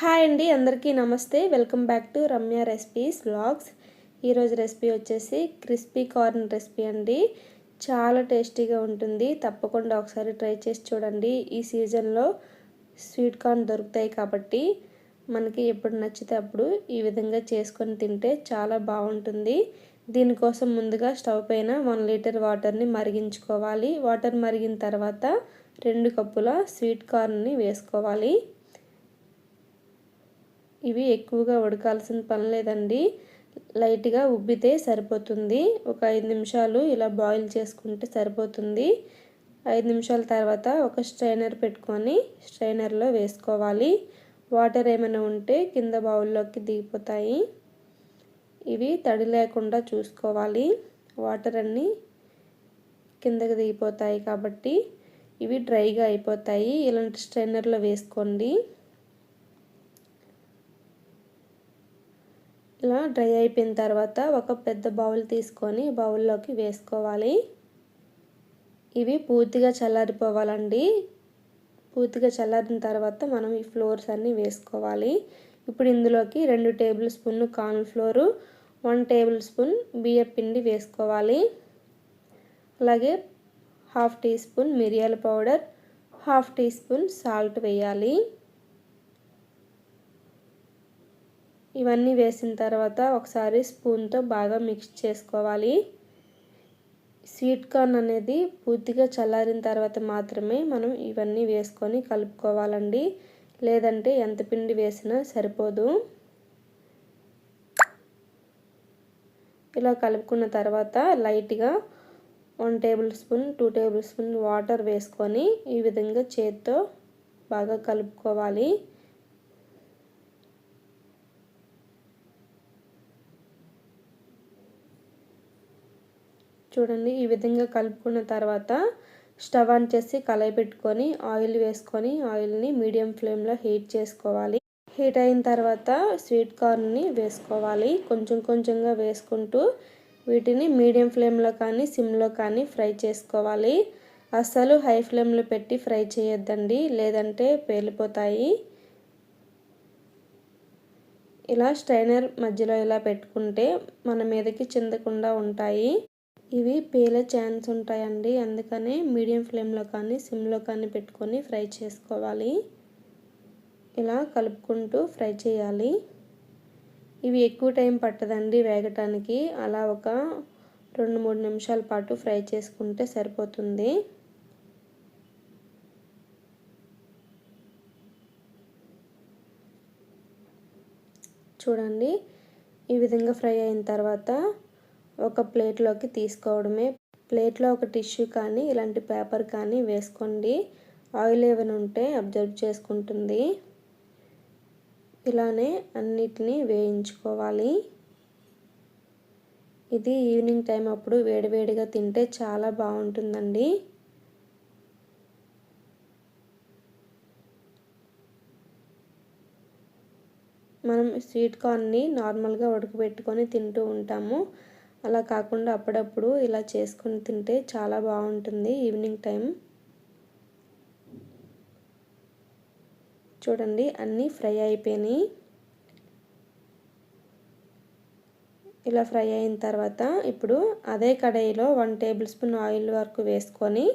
Hi అండి అందరికీ నమస్తే. Welcome back to Ramya recipes vlogs. ఈరోజు రెసిపీ వచ్చేసి క్రిస్పీ కార్న్ రెసిపీ అండి. చాలా టేస్టీగా ఉంటుంది. తప్పకుండా ఒకసారి ట్రై చేసి చూడండి. ఈ సీజన్లో స్వీట్ కార్న్ దొరుకుతాయి కాబట్టి మనకి ఎప్పుడు నచ్చితే అప్పుడు ఈ విధంగా చేసుకొని తింటే చాలా బాగుంటుంది. దీనికోసం ముందుగా స్టవ్ పైన వన్ లీటర్ వాటర్ని మరిగించుకోవాలి. వాటర్ మరిగిన తర్వాత రెండు కప్పుల స్వీట్ కార్న్ని వేసుకోవాలి. ఇవి ఎక్కువగా ఉడకాల్సిన పని లేదండి. లైట్గా ఉబ్బితే సరిపోతుంది. ఒక ఐదు నిమిషాలు ఇలా బాయిల్ చేసుకుంటే సరిపోతుంది. ఐదు నిమిషాల తర్వాత ఒక స్ట్రైనర్ పెట్టుకొని స్ట్రైనర్లో వేసుకోవాలి. వాటర్ ఏమైనా ఉంటే కింద బౌల్లోకి దిగిపోతాయి. ఇవి తడి లేకుండా చూసుకోవాలి. వాటర్ అన్నీ కిందకి దిగిపోతాయి కాబట్టి ఇవి డ్రైగా అయిపోతాయి. ఇలాంటి స్ట్రైనర్లో వేసుకోండి. ఇలా డ్రై అయిపోయిన తర్వాత ఒక పెద్ద బౌల్ తీసుకొని బౌల్లోకి వేసుకోవాలి. ఇవి పూర్తిగా చల్లారిపోవాలండి. పూర్తిగా చల్లారిన తర్వాత మనం ఈ ఫ్లోర్స్ అన్నీ వేసుకోవాలి. ఇప్పుడు ఇందులోకి రెండు tablespoon corn flour one tablespoon బియ్య పిండి వేసుకోవాలి. అలాగే హాఫ్ టీ స్పూన్ మిరియాల powder half teaspoon salt వేయాలి. ఇవన్నీ వేసిన తర్వాత ఒకసారి స్పూన్తో బాగా మిక్స్ చేసుకోవాలి. స్వీట్ కార్న్ అనేది పూర్తిగా చల్లారిన తర్వాత మాత్రమే మనం ఇవన్నీ వేసుకొని కలుపుకోవాలండి. లేదంటే ఎంత పిండి వేసినా సరిపోదు. ఇలా కలుపుకున్న తర్వాత లైట్గా one tablespoon two tablespoon water వేసుకొని ఈ విధంగా చేత్తో బాగా కలుపుకోవాలి. చూడండి. ఈ విధంగా కలుపుకున్న తర్వాత స్టవ్ ఆన్ చేసి కలయి పెట్టుకొని ఆయిల్ వేసుకొని ఆయిల్ని మీడియం ఫ్లేమ్లో హీట్ చేసుకోవాలి. హీట్ అయిన తర్వాత స్వీట్ కార్న్ని వేసుకోవాలి. కొంచెం కొంచెంగా వేసుకుంటూ వీటిని మీడియం ఫ్లేమ్లో కానీ సిమ్లో కానీ ఫ్రై చేసుకోవాలి. అస్సలు హై ఫ్లేమ్లో పెట్టి ఫ్రై చేయొద్దండి. లేదంటే పేలిపోతాయి. ఇలా స్ట్రైనర్ మధ్యలో ఇలా పెట్టుకుంటే మన మీదకి చిందకుండా ఉంటాయి. ఇవి పేలే ఛాన్స్ ఉంటాయండి. అందుకనే మీడియం ఫ్లేమ్లో కానీ సిమ్లో కానీ పెట్టుకొని ఫ్రై చేసుకోవాలి. ఇలా కలుపుకుంటూ ఫ్రై చేయాలి. ఇవి ఎక్కువ టైం పట్టదండి వేగటానికి. అలా ఒక రెండు మూడు నిమిషాల పాటు ఫ్రై చేసుకుంటే సరిపోతుంది. చూడండి. ఈ విధంగా ఫ్రై అయిన తర్వాత ఒక ప్లేట్లోకి తీసుకోవడమే. ప్లేట్లో ఒక టిష్యూ కానీ ఇలాంటి పేపర్ కానీ వేసుకోండి. ఆయిల్ ఏమైనా ఉంటే అబ్జర్వ్ చేసుకుంటుంది. ఇలానే అన్నిటినీ వేయించుకోవాలి. ఇది ఈవినింగ్ టైం అప్పుడు వేడివేడిగా తింటే చాలా బాగుంటుందండి. మనం స్వీట్ కార్న్ని నార్మల్గా ఉడకబెట్టుకొని తింటూ ఉంటాము. అలా కాకుండా అప్పుడప్పుడు ఇలా చేసుకొని తింటే చాలా బాగుంటుంది ఈవినింగ్ టైం చూడండి అన్నీ ఫ్రై అయిపోయినాయి. ఇలా ఫ్రై అయిన తర్వాత ఇప్పుడు అదే కడాయిలో వన్ టేబుల్ స్పూన్ ఆయిల్ వరకు వేసుకొని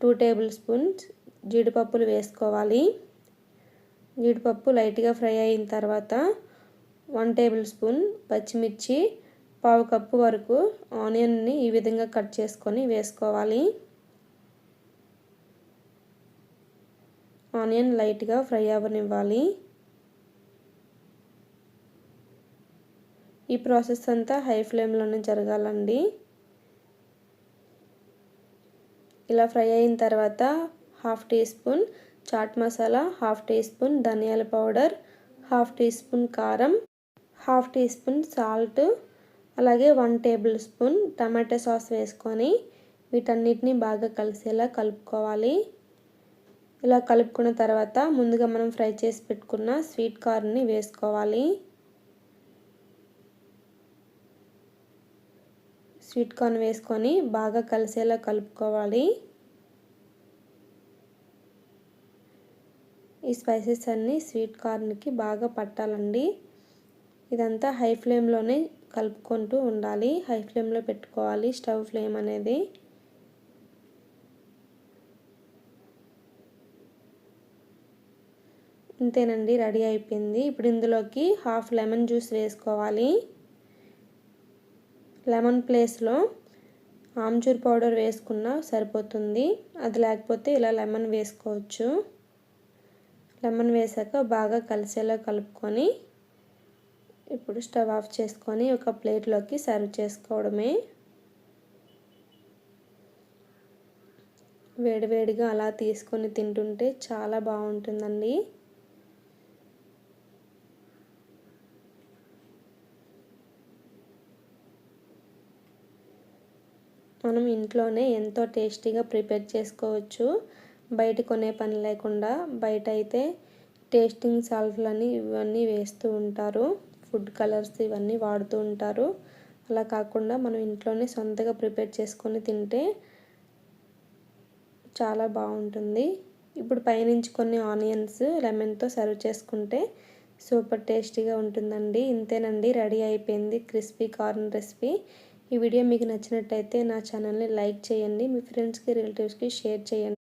టూ టేబుల్ స్పూన్స్ జీడిపప్పులు వేసుకోవాలి. జీడిపప్పు లైట్గా ఫ్రై అయిన తర్వాత వన్ టేబుల్ స్పూన్ పచ్చిమిర్చి పావు కప్పు వరకు ఆనియన్ని ఈ విధంగా కట్ చేసుకొని వేసుకోవాలి. ఆనియన్ లైట్గా ఫ్రై అవ్వనివ్వాలి. ఈ ప్రాసెస్ అంతా హై ఫ్లేమ్లోనే జరగాలండి. ఇలా ఫ్రై అయిన తర్వాత half teaspoon chaat masala half teaspoon ధనియాల పౌడర్ హాఫ్ టీ స్పూన్ కారం హాఫ్ టీ స్పూన్ సాల్ట్ అలాగే one tablespoon tomato sauce వేసుకొని వీటన్నిటిని బాగా కలిసేలా కలుపుకోవాలి. ఇలా కలుపుకున్న తర్వాత ముందుగా మనం ఫ్రై చేసి పెట్టుకున్న స్వీట్ కార్న్ని వేసుకోవాలి. స్వీట్ కార్న్ వేసుకొని బాగా కలిసేలా కలుపుకోవాలి. ఈ స్పైసెస్ అన్నీ స్వీట్ కార్న్కి బాగా పట్టాలండి. ఇదంతా హై ఫ్లేమ్లోనే కలుపుకుంటూ ఉండాలి. హై ఫ్లేమ్లో పెట్టుకోవాలి. స్టవ్ ఫ్లేమ్ అనేది. ఇంతేనండి రెడీ అయిపోయింది. ఇప్పుడు ఇందులోకి హాఫ్ లెమన్ జ్యూస్ వేసుకోవాలి. లెమన్ ప్లేస్లో ఆమ్చూర్ పౌడర్ వేసుకున్నా సరిపోతుంది. అది లేకపోతే ఇలా లెమన్ వేసుకోవచ్చు. లెమన్ వేసాక బాగా కలిసేలా కలుపుకొని ఇప్పుడు స్టవ్ ఆఫ్ చేసుకొని ఒక ప్లేట్లోకి సర్వ్ చేసుకోవడమే. వేడివేడిగా అలా తీసుకొని తింటుంటే చాలా బాగుంటుందండి. మనం ఇంట్లోనే ఎంతో టేస్టీగా ప్రిపేర్ చేసుకోవచ్చు. బయట కొనే పని లేకుండా బయట అయితే టేస్టింగ్ సాల్ట్లని ఇవన్నీ వేస్తూ ఉంటారు. ఫుడ్ కలర్స్ ఇవన్నీ వాడుతూ ఉంటారు. అలా కాకుండా మనం ఇంట్లోనే సొంతగా ప్రిపేర్ చేసుకొని తింటే చాలా బాగుంటుంది. ఇప్పుడు పైనుంచి కొన్ని ఆనియన్స్ లెమన్తో సర్వ్ చేసుకుంటే సూపర్ టేస్టీగా ఉంటుందండి. ఇంతేనండి రెడీ అయిపోయింది క్రిస్పీ కార్న్ రెసిపీ. ఈ వీడియో మీకు నచ్చినట్టయితే నా ఛానల్ని లైక్ చేయండి మీ ఫ్రెండ్స్కి రిలేటివ్స్కి షేర్ చేయండి.